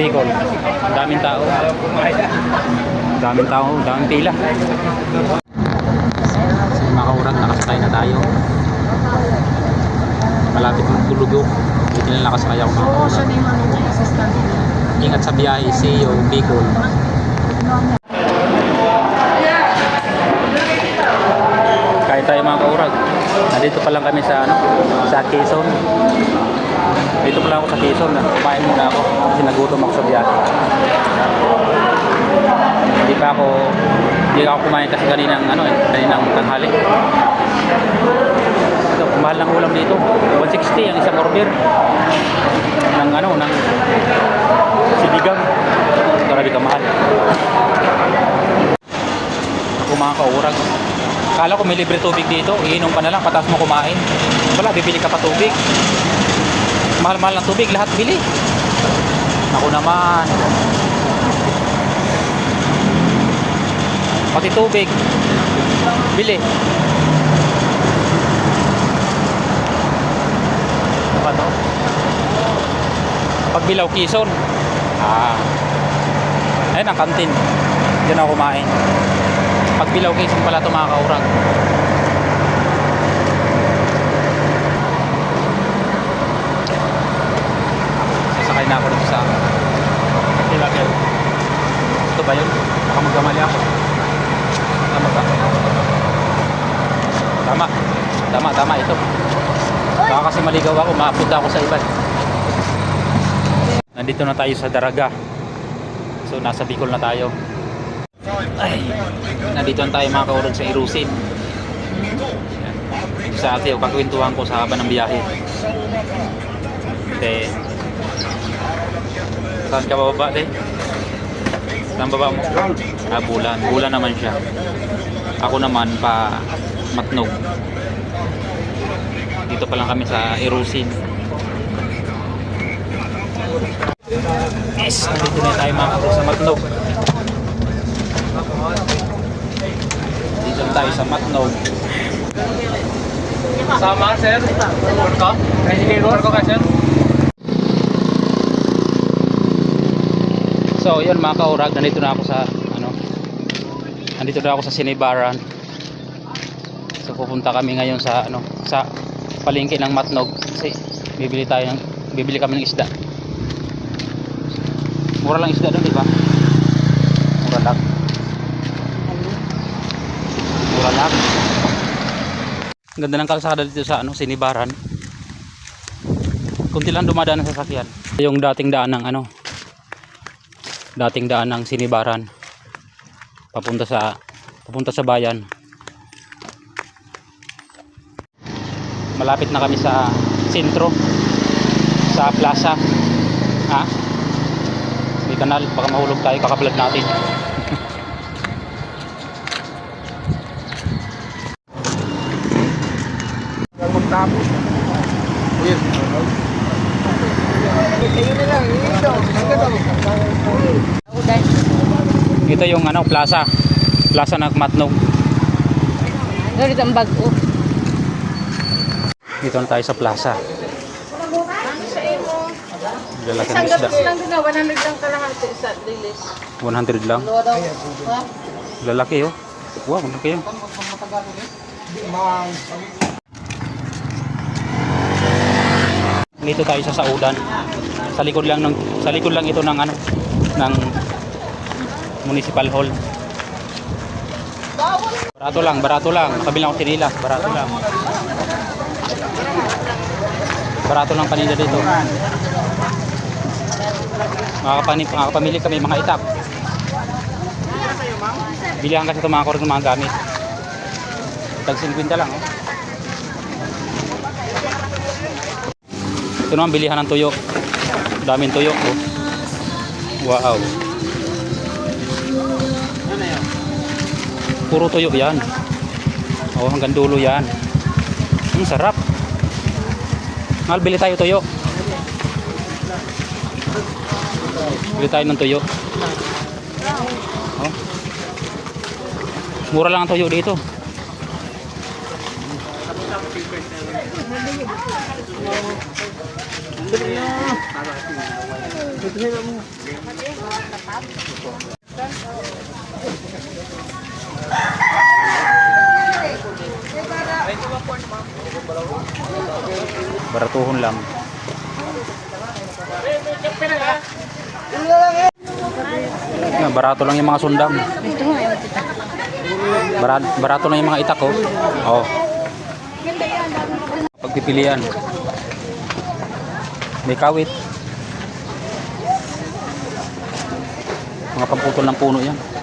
Bicol. Ang daming tao. Ang daming tao, ang daming pila. Kaurag, nakasakay na tayo. Malapit ng tulugo. Dito na nakasakay ako yung ano. Ingat sa biyahe, see you, Bicol. Kain tayo mga kaurag. Nandito pa lang kami sa ano, sa Quezon. Dito pa lang ako sa Quezon. Kumain muna ako kasi nagutom ako sa biyahe. Hindi pa ako hindi ako kumain kasi kaninang ano eh, kaninang tanghali. Ito, mahal ng ulam dito. 160 ang isang order. Ng ano, ng sinigang. Grabe ka mahal. Ako mga kaurag. Kala ko may libre tubig dito, iinom ka na lang, patas mo kumain. Wala, bibili ka pa tubig. Mahal-mahal ng tubig, lahat bili. Ako naman. Pati tubig, bili. Ano ba to? Pagbilaw Quezon. Ah. Ayun ang kantin. Diyan ako kumain. Pagbilaw Quezon pala ito mga kaurag. Sasakay na ako dito sa Tilapia. Ito ba yun? Baka magkamali ako. Tama ba? Tama. Tama, tama. Ito. Baka kasi maligaw ako, maapunta ako sa iba. Nandito na tayo sa Daraga. So nasa Bicol na tayo. Ay, nandito na tayo mga kaurod sa Irusin. Sa ate, o kakwentuhan ko sa haba ng biyahe. Te, saan ka bababa, te? Saan baba mo? Ah, bulan. Bulan naman siya. Ako naman pa matnog. Dito pa lang kami sa Irusin. Yes, dito na tayo mga kaurod sa matnog. Dito tayo sa Matnog. Sama, sir. Tour ko. Tour ko ka, sir. So, yun mga kaurag, nandito na ako sa ano. Nandito na ako sa Sinibaran. So, pupunta kami ngayon sa ano, sa palengke ng Matnog kasi bibili tayo ng bibili kami ng isda. Mura lang isda doon, di ba? Mura lang. Mura lang. Ang Ganda ng kalsada dito sa ano, Sinibaran. Kunti lang dumadaan ng sasakyan. Yung dating daan ng ano, dating daan ng Sinibaran. Papunta sa papunta sa bayan. Malapit na kami sa sentro sa plaza. Ha? May kanal, baka mahulog tayo, kakablog natin. Magtapos. Yes. Ayun na lang, ito. Ako dahil. Ito yung ano, plaza. Plaza ng Matnog. Ganito ang bag ko. Dito na tayo sa plaza. Lalaki ng isda. lang din na, 100 lang kalahati sa dilis. 100 lang. Lalaki oh. Wow, ang laki yun. Dito tayo sa Saudan. Sa likod lang ng sa likod lang ito ng ano ng municipal hall. Barato lang, barato lang. Kabilang sinilas, barato lang. Barato lang kanina dito. Makakapani, makakapamili kami mga itap. Bilihan kasi ito mga korek ng mga gamit. Tag 50 lang oh. Ito naman bilihan ng tuyo. Daming tuyo oh. Wow. Puro tuyo yan. Oh, hanggang dulo yan. Ang sarap. Mahal, bili tayo tuyo. Bili tayo ng tuyo. Oh. Mura lang ang tuyo dito. Baratuhon lang. Yan, barato lang yung mga tita. Barato, barato lang yung mga itak oh. Oh. Pagpipilian. May kawit. Mga pamputol ng puno yan.